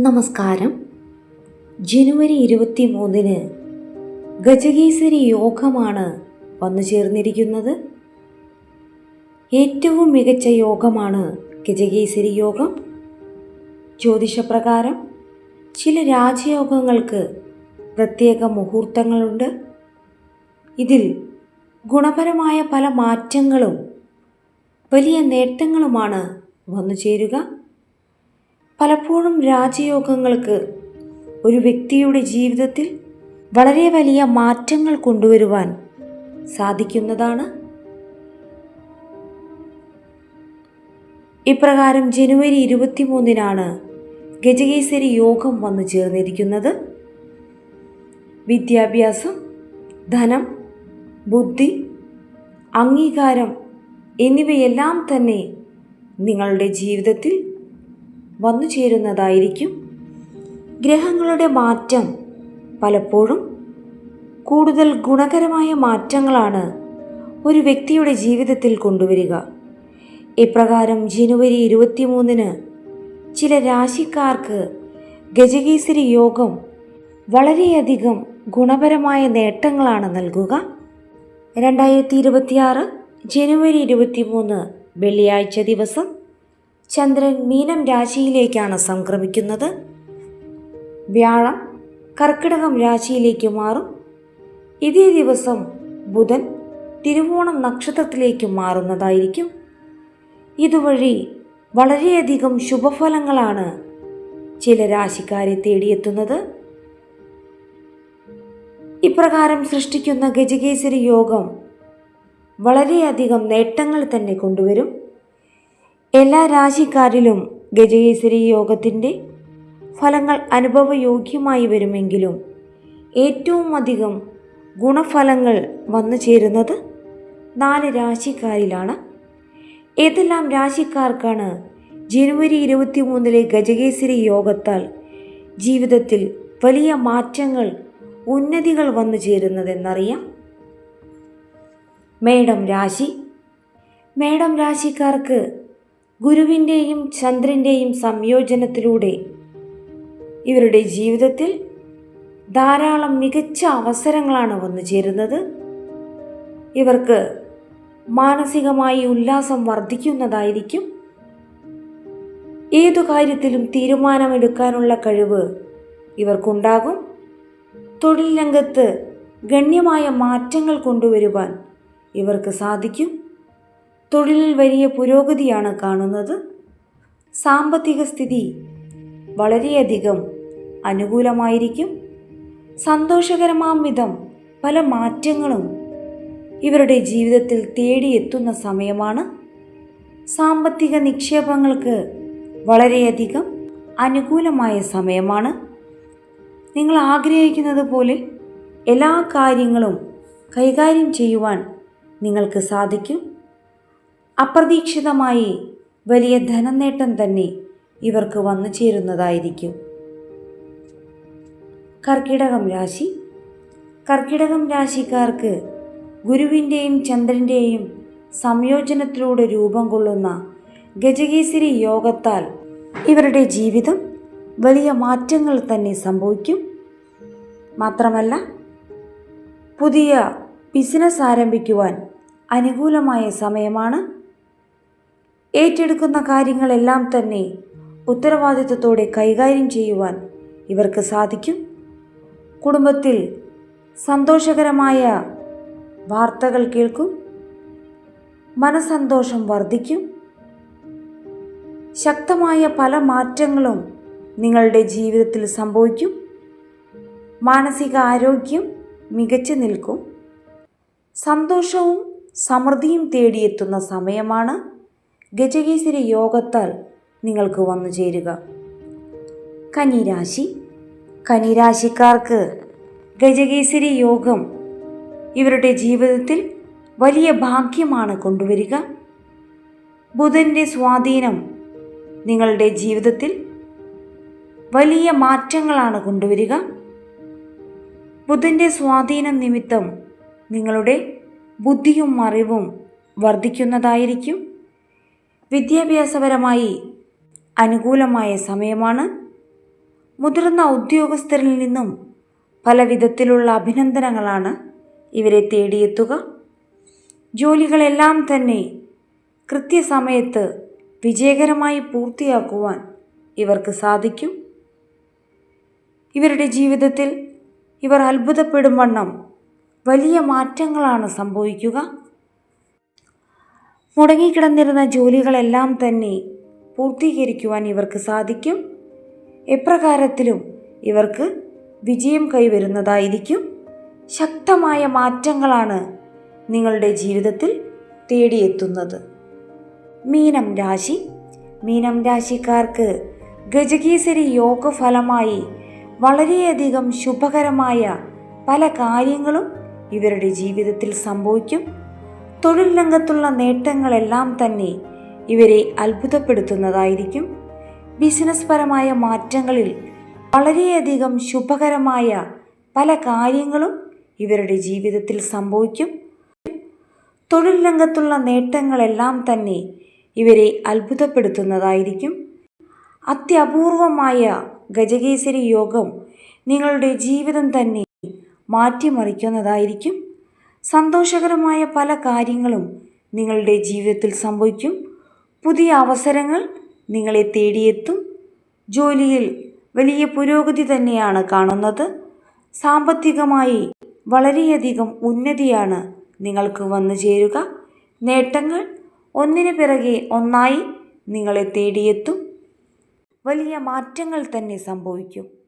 നമസ്കാരം. ജനുവരി ഇരുപത്തി മൂന്നിന് ഗജകേസരി യോഗമാണ് വന്നു ചേർന്നിരിക്കുന്നത്. ഏറ്റവും മികച്ച യോഗമാണ് ഗജകേസരി യോഗം. ജ്യോതിഷപ്രകാരം ചില രാജയോഗങ്ങൾക്ക് പ്രത്യേക മുഹൂർത്തങ്ങളുണ്ട്. ഇതിൽ ഗുണപരമായ പല മാറ്റങ്ങളും വലിയ നേട്ടങ്ങളുമാണ് വന്നു ചേരുക. പലപ്പോഴും രാജയോഗങ്ങൾക്ക് ഒരു വ്യക്തിയുടെ ജീവിതത്തിൽ വളരെ വലിയ മാറ്റങ്ങൾ കൊണ്ടുവരുവാൻ സാധിക്കുന്നതാണ്. ഇപ്രകാരം ജനുവരി ഇരുപത്തിമൂന്നിനാണ് ഗജകേസരി യോഗം വന്നു ചേർന്നിരിക്കുന്നത്. വിദ്യാഭ്യാസം ധനം ബുദ്ധി അംഗീകാരം എന്നിവയെല്ലാം തന്നെ നിങ്ങളുടെ ജീവിതത്തിൽ വന്നു ചേരുന്നതായിരിക്കും. ഗ്രഹങ്ങളുടെ മാറ്റം പലപ്പോഴും കൂടുതൽ ഗുണകരമായ മാറ്റങ്ങളാണ് ഒരു വ്യക്തിയുടെ ജീവിതത്തിൽ കൊണ്ടുവരിക. ഇപ്രകാരം ജനുവരി ഇരുപത്തിമൂന്നിന് ചില രാശിക്കാർക്ക് ഗജകേസരി യോഗം വളരെയധികം ഗുണപരമായ നേട്ടങ്ങളാണ് നൽകുക. രണ്ടായിരത്തി ഇരുപത്തിയാറ് ജനുവരി ഇരുപത്തിമൂന്ന് വെള്ളിയാഴ്ച ദിവസം ചന്ദ്രൻ മീനം രാശിയിലേക്കാണ് സംക്രമിക്കുന്നത്. വ്യാഴം കർക്കിടകം രാശിയിലേക്ക് മാറും. ഇതേ ദിവസം ബുധൻ തിരുവോണം നക്ഷത്രത്തിലേക്ക് മാറുന്നതായിരിക്കും. ഇതുവഴി വളരെയധികം ശുഭഫലങ്ങളാണ് ചില രാശിക്കാരെ തേടിയെത്തുന്നത്. ഇപ്രകാരം സൃഷ്ടിക്കുന്ന ഗജകേസരി യോഗം വളരെയധികം നേട്ടങ്ങൾ തന്നെ കൊണ്ടുവരും. എല്ലാ രാശിക്കാരിലും ഗജകേസരി യോഗത്തിന്റെ ഫലങ്ങൾ അനുഭവയോഗ്യമായി വരുമെങ്കിലും ഏറ്റവും അധികം ഗുണഫലങ്ങൾ വന്നു ചേരുന്നത് നാല് രാശിക്കാരിലാണ്. ഏതെല്ലാം രാശിക്കാർക്കാണ് ജനുവരി ഇരുപത്തി മൂന്നിലെ ഗജകേസരി യോഗത്താൽ ജീവിതത്തിൽ വലിയ മാറ്റങ്ങൾ ഉന്നതികൾ വന്നു ചേരുന്നതെന്നറിയാം. മേടം രാശി. മേടം രാശിക്കാർക്ക് ഗുരുവിന്റെയും ചന്ദ്രന്റെയും സംയോജനത്തിലൂടെ ഇവരുടെ ജീവിതത്തിൽ ധാരാളം മികച്ച അവസരങ്ങളാണ് വന്നു ചേരുന്നത്. ഇവർക്ക് മാനസികമായി ഉല്ലാസം വർദ്ധിക്കുന്നതായിരിക്കും. ഏതു കാര്യത്തിലും തീരുമാനമെടുക്കാനുള്ള കഴിവ് ഇവർക്കുണ്ടാകും. തൊഴിൽ രംഗത്ത് ഗണ്യമായ മാറ്റങ്ങൾ കൊണ്ടുവരുവാൻ ഇവർക്ക് സാധിക്കും. തൊഴിലിൽ വലിയ പുരോഗതിയാണ് കാണുന്നത്. സാമ്പത്തിക സ്ഥിതി വളരെയധികം അനുകൂലമായിരിക്കും. സന്തോഷകരമാം വിധം പല മാറ്റങ്ങളും ഇവരുടെ ജീവിതത്തിൽ തേടിയെത്തുന്ന സമയമാണ്. സാമ്പത്തിക നിക്ഷേപങ്ങൾക്ക് വളരെയധികം അനുകൂലമായ സമയമാണ്. നിങ്ങൾ ആഗ്രഹിക്കുന്നത് പോലെ എല്ലാ കാര്യങ്ങളും കൈകാര്യം ചെയ്യുവാൻ നിങ്ങൾക്ക് സാധിക്കും. അപ്രതീക്ഷിതമായി വലിയ ധനനേട്ടം തന്നെ ഇവർക്ക് വന്നു ചേരുന്നതായിരിക്കും. കർക്കിടകം രാശി. കർക്കിടകം രാശിക്കാർക്ക് ഗുരുവിന്റെയും ചന്ദ്രന്റെയും സംയോജനത്തിലൂടെ രൂപം കൊള്ളുന്ന ഗജകേസരി യോഗത്താൽ ഇവരുടെ ജീവിതം വലിയ മാറ്റങ്ങൾ തന്നെ സംഭവിക്കും. മാത്രമല്ല പുതിയ ബിസിനസ് ആരംഭിക്കുവാൻ അനുകൂലമായ സമയമാണ് ഏറ്റെടുക്കുന്ന കാര്യങ്ങളെല്ലാം തന്നെ ഉത്തരവാദിത്വത്തോടെ കൈകാര്യം ചെയ്യുവാൻ ഇവർക്ക് സാധിക്കും. കുടുംബത്തിൽ സന്തോഷകരമായ വാർത്തകൾ കേൾക്കും. മനസന്തോഷം വർദ്ധിക്കും. ശക്തമായ പല മാറ്റങ്ങളും നിങ്ങളുടെ ജീവിതത്തിൽ സംഭവിക്കും. മാനസിക ആരോഗ്യം മികച്ചു നിൽക്കും. സന്തോഷവും സമൃദ്ധിയും തേടിയെത്തുന്ന സമയമാണ്. ഗജകേസരി യോഗത്താൽ നിങ്ങൾക്ക് വന്നു ചേരുക. കന്നിരാശി. കന്നിരാശിക്കാർക്ക് ഗജകേസരി യോഗം ഇവരുടെ ജീവിതത്തിൽ വലിയ ഭാഗ്യമാണ് കൊണ്ടുവരിക. ബുധന്റെ സ്വാധീനം നിങ്ങളുടെ ജീവിതത്തിൽ വലിയ മാറ്റങ്ങളാണ് കൊണ്ടുവരിക. ബുധന്റെ സ്വാധീനം നിമിത്തം നിങ്ങളുടെ ബുദ്ധിയും അറിവും വർദ്ധിക്കുന്നതായിരിക്കും. വിദ്യാഭ്യാസപരമായി അനുകൂലമായ സമയമാണ്. മുതിർന്ന ഉദ്യോഗസ്ഥരിൽ നിന്നും പല വിധത്തിലുള്ള അഭിനന്ദനങ്ങളാണ് ഇവരെ തേടിയെത്തുക. ജോലികളെല്ലാം തന്നെ കൃത്യസമയത്ത് വിജയകരമായി പൂർത്തിയാക്കുവാൻ ഇവർക്ക് സാധിക്കും. ഇവരുടെ ജീവിതത്തിൽ ഇവർ അത്ഭുതപ്പെടും വണ്ണം വലിയ മാറ്റങ്ങളാണ് സംഭവിക്കുക. മുടങ്ങിക്കിടന്നിരുന്ന ജോലികളെല്ലാം തന്നെ പൂർത്തീകരിക്കുവാൻ ഇവർക്ക് സാധിക്കും. എപ്രകാരത്തിലും ഇവർക്ക് വിജയം കൈവരുന്നതായിരിക്കും. ശക്തമായ മാറ്റങ്ങളാണ് നിങ്ങളുടെ ജീവിതത്തിൽ തേടിയെത്തുന്നത്. മീനം രാശി. മീനം രാശിക്കാർക്ക് ഗജകേസരി യോഗഫലമായി വളരെയധികം ശുഭകരമായ പല കാര്യങ്ങളും ഇവരുടെ ജീവിതത്തിൽ സംഭവിക്കും. തൊഴിൽ രംഗത്തുള്ള നേട്ടങ്ങളെല്ലാം തന്നെ ഇവരെ അത്ഭുതപ്പെടുത്തുന്നതായിരിക്കും. ബിസിനസ് പരമായ മാറ്റങ്ങളിൽ വളരെയധികം ശുഭകരമായ പല കാര്യങ്ങളും ഇവരുടെ ജീവിതത്തിൽ സംഭവിക്കും. തൊഴിൽ രംഗത്തുള്ള നേട്ടങ്ങളെല്ലാം തന്നെ ഇവരെ അത്ഭുതപ്പെടുത്തുന്നതായിരിക്കും. അത്യപൂർവമായ ഗജകേസരി യോഗം നിങ്ങളുടെ ജീവിതം തന്നെ മാറ്റിമറിക്കുന്നതായിരിക്കും. സന്തോഷകരമായ പല കാര്യങ്ങളും നിങ്ങളുടെ ജീവിതത്തിൽ സംഭവിക്കും. പുതിയ അവസരങ്ങൾ നിങ്ങളെ തേടിയെത്തും. ജോലിയിൽ വലിയ പുരോഗതി തന്നെയാണ് കാണുന്നത്. സാമ്പത്തികമായി വളരെയധികം ഉന്നതിയാണ് നിങ്ങൾക്ക് വന്നു ചേരുക. നേട്ടങ്ങൾ ഒന്നിനു പിറകെ ഒന്നായി നിങ്ങളെ തേടിയെത്തും. വലിയ മാറ്റങ്ങൾ തന്നെ സംഭവിക്കും.